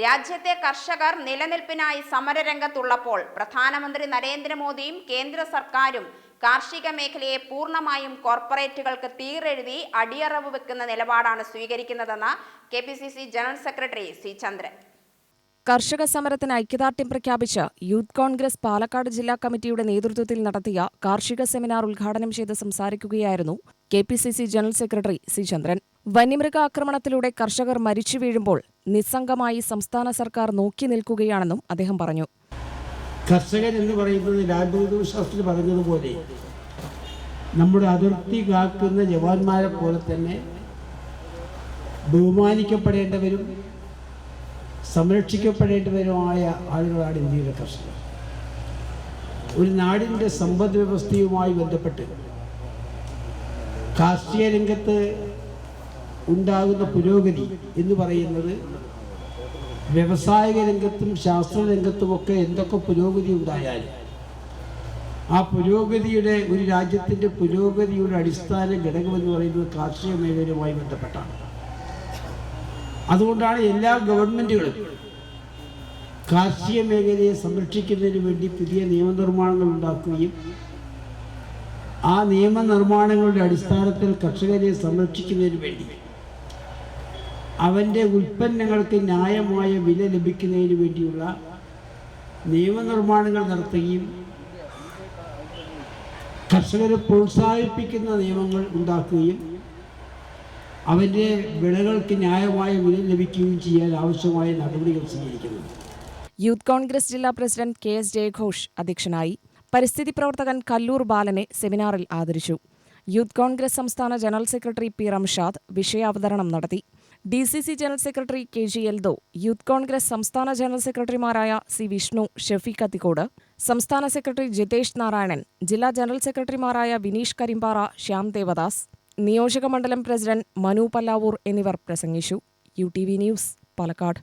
രാജ്യത്തെ കർഷകർ നിലനിൽപ്പിനായി സമരരംഗത്തുള്ളപ്പോൾ പ്രധാനമന്ത്രി നരേന്ദ്രമോദിയും കേന്ദ്ര സർക്കാരും കാർഷിക മേഖലയെ പൂർണമായും കോർപ്പറേറ്റുകൾക്ക് തീരെഴുതി അടിയറവ് വെക്കുന്ന നിലപാടാണ് സ്വീകരിക്കുന്നതെന്ന് K general secretary C Chandran. കർഷക സമരത്തിന് ഐക്യദാർഢ്യം പ്രഖ്യാപിച്ച് യൂത്ത് കോൺഗ്രസ് പാലക്കാട് ജില്ലാ കമ്മിറ്റിയുടെ നേതൃത്വത്തിൽ നടത്തിയ കാർഷിക സെമിനാർ ഉദ്ഘാടനം ചെയ്ത് സംസാരിക്കുകയായിരുന്നു K general secretary C Chandran. വന്യമൃഗ ആക്രമണത്തിലൂടെ കർഷകർ മരിച്ചു വീഴുമ്പോൾ നിസ്സംഗമായി സംസ്ഥാന സർക്കാർ നോക്കി നിൽക്കുകയാണെന്നും അദ്ദേഹം പറഞ്ഞു. കർഷകൻ എന്ന് പറയുന്നത് ലാൽബഹദൂർ ശാസ്ത്രി പറഞ്ഞതുപോലെ നമ്മുടെ അതിർത്തി കാക്കുന്ന ജവാന്മാരെ പോലെ തന്നെ ബഹുമാനിക്കപ്പെടേണ്ടവരും സംരക്ഷിക്കപ്പെടേണ്ടവരുമായ ആളുകളാണ് ഇന്ത്യയിലെ കർഷകർ. ഒരു നാടിന്റെ സമ്പദ് വ്യവസ്ഥയുമായി ബന്ധപ്പെട്ട് കാർഷിക രംഗത്ത് ഉണ്ടാകുന്ന പുരോഗതി എന്ന് പറയുന്നത് വ്യവസായിക രംഗത്തും ശാസ്ത്ര രംഗത്തുമൊക്കെ എന്തൊക്കെ പുരോഗതി ഉണ്ടായാലും ആ പുരോഗതിയുടെ ഒരു രാജ്യത്തിന്റെ പുരോഗതിയുടെ അടിസ്ഥാന ഘടകമെന്ന് പറയുന്നത് കാർഷിക മേഖലയുമായി ബന്ധപ്പെട്ടാണ്. അതുകൊണ്ടാണ് എല്ലാ ഗവൺമെന്റുകളും കാർഷിക മേഖലയെ സംരക്ഷിക്കുന്നതിന് വേണ്ടി പുതിയ നിയമനിർമ്മാണങ്ങൾ ഉണ്ടാക്കുകയും ആ നിയമനിർമ്മാണങ്ങളുടെ അടിസ്ഥാനത്തിൽ കർഷകരെ സംരക്ഷിക്കുന്നതിന് വേണ്ടി അവന്റെ ഉൽപ്പന്നങ്ങൾക്ക് ന്യായമായ വില ലഭിക്കുന്നതിന് വേണ്ടിയുള്ള നിയമനിർമ്മാണങ്ങൾ നടത്തുകയും കർഷകരെ പ്രോത്സാഹിപ്പിക്കുന്ന നിയമങ്ങൾ ഉണ്ടാക്കുകയും അവന്റെ വിളകൾക്ക് ന്യായമായ വില ലഭിക്കുകയും ചെയ്യാൻ ആവശ്യമായ നടപടികൾ സ്വീകരിക്കുന്നത് യൂത്ത് കോൺഗ്രസ് ജില്ലാ പ്രസിഡന്റ് കെ എസ് ജയഘോഷ് അധ്യക്ഷനായി പരിസ്ഥിതി പ്രവർത്തകൻ കല്ലൂർ ബാലനെ സെമിനാറിൽ ആദരിച്ചു. യൂത്ത് കോൺഗ്രസ് സംസ്ഥാന ജനറൽ സെക്രട്ടറി പി റംഷാദ് വിഷയാവതരണം നടത്തി. D C C general secretary K G Eldho Youth Congress സംസ്ഥാന ജനറൽ സെക്രട്ടറിമാരായ സി വിഷ്ണു ഷെഫീഖ് കത്തിക്കോട് സംസ്ഥാന സെക്രട്ടറി ജിതേഷ് നാരായണൻ ജില്ലാ ജനറൽ സെക്രട്ടറിമാരായ വിനീഷ് കരിമ്പാറ ശ്യാം ദേവദാസ് നിയോജക മണ്ഡലം പ്രസിഡന്റ് മനു പല്ലാവൂർ എന്നിവർ പ്രസംഗിച്ചു. U T V news Palakkad.